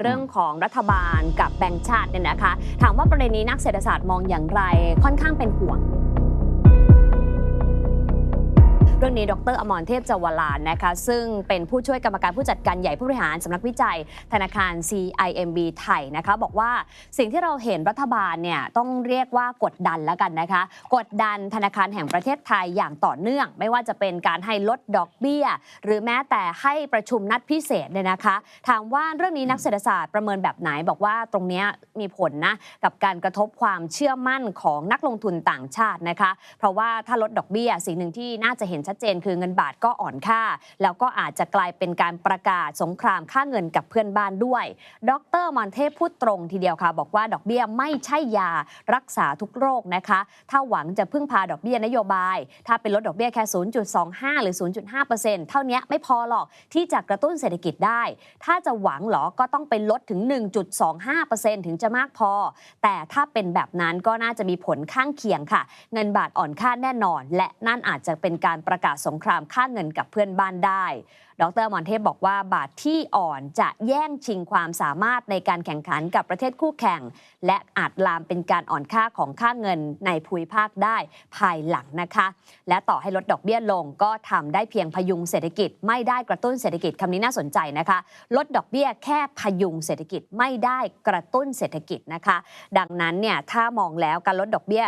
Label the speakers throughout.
Speaker 1: เรื่องของรัฐบาลกับแบงค์ชาติเนี่ยนะคะ ถามว่าประเด็นนี้นักเศรษฐศาสตร์มองอย่างไรค่อนข้างเป็นห่วง รื่องนี้ดร อมรเทพจวลานนะคะ ซึ่งเป็นผู้ช่วยกรรมการผู้จัดการใหญ่ผู้บริหารสำนักวิจัย ธนาคาร CIMB ไทยนะคะ บอกว่าสิ่งที่เราเห็นรัฐบาลเนี่ยต้องเรียกว่ากดดันแล้วกันนะคะ กดดันธนาคารแห่งประเทศไทยอย่างต่อเนื่อง ไม่ว่าจะเป็นการให้ลดดอกเบี้ย หรือแม้แต่ให้ประชุมนัดพิเศษเนี่ยนะคะ ถามว่าเรื่องนี้นักเศรษฐศาสตร์ประเมินแบบไหนบอกว่าตรงนี้มีผลนะกับการกระทบความเชื่อมั่นของนักลงทุนต่างชาตินะคะ เพราะว่าถ้าลดดอกเบี้ยสิ่งหนึ่งที่น่าจะเห็นชัดเจนคือเงินบาทก็อ่อนค่า แล้วก็อาจจะกลายเป็นการประกาศสงครามค่าเงินกับเพื่อนบ้านด้วย ดรมอนเทพพูดตรงทีเดียวค่ะ บอกว่าดอกเบี้ยไม่ใช่ยารักษาทุกโรคนะคะ ถ้าหวังจะพึ่งพาดอกเบี้ยนโยบาย ถ้าเป็นลดดอกเบี้ยแค่ 0.25 หรือ 0.5%เท่านี้ไม่พอหรอกที่จะกระตุ้นเศรษฐกิจได้ ถ้าจะหวังเหรอก็ต้องไปลดถึง 1.25%ถึงจะมากพอ แต่ถ้าเป็นแบบนั้นก็น่าจะมีผลข้างเคียงค่ะ เงินบาทอ่อนค่าแน่นอน และนั่นอาจจะเป็นการประประกาศสงครามค่าเงินกับเพื่อนบ้านได้ ดรมอนเทพบอกว่าบาทที่อ่อนจะแย่งชิงความสามารถในการแข่งขันกับประเทศคู่แข่ง และอาจลามเป็นการอ่อนค่าของค่าเงินในภูมิภาคได้ภายหลังนะคะ และต่อให้ลดดอกเบี้ยลงก็ทำได้เพียงพยุงเศรษฐกิจ ไม่ได้กระตุ้นเศรษฐกิจคำนี้น่าสนใจนะคะ ลดดอกเบี้ยแค่พยุงเศรษฐกิจไม่ได้กระตุ้นเศรษฐกิจนะคะ ดังนั้นเนี่ยถ้ามองแล้วการลดดอกเบี้ย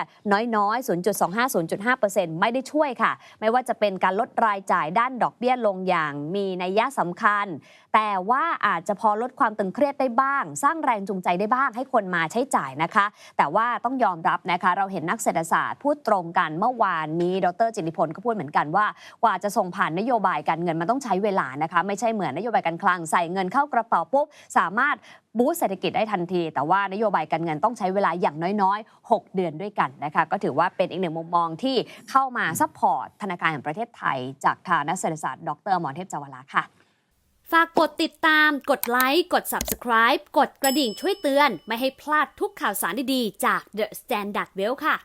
Speaker 1: น้อยๆ 0.25 0.5%ไม่ได้ช่วยค่ะ ไม่ว่าจะเป็นการลดรายจ่ายด้านดอกเบี้ยลงอย่างมีนัยยะสำคัญ แต่ว่าอาจจะพอลดความตึงเครียดได้บ้าง สร้างแรงจูงใจได้บ้างให้คนมาใช้จ่ายนะคะ แต่ว่าต้องยอมรับนะคะเราเห็นนักเศรษฐศาสตร์พูดตรงกันเมื่อวานนี้ดรจิติพลก็พูดเหมือนกันว่ากว่าจะส่งผ่านนโยบายการเงินมันต้องใช้เวลานะคะ ไม่ใช่เหมือนนโยบายการคลังใส่เงินเข้ากระเป๋าปุ๊บสามารถบูสต์เศรษฐกิจได้ทันที แต่ว่านโยบายการเงินต้องใช้เวลาอย่างน้อยๆ 6 เดือนด้วยกันนะคะ ก็ถือว่าเป็นอีกหนึ่งมุมมองที่เข้ามาซัพพอร์ตธนาคารแห่งประเทศไทย จากทางนักเศรษฐศาสตร์ดรหมอเทพจาวลาค่ะ
Speaker 2: ฝากกดติดตาม กดไลค์ กด Subscribe กดกระดิ่งช่วยเตือน ไม่ให้พลาดทุกข่าวสารดีๆ จาก The Standard Well ค่ะ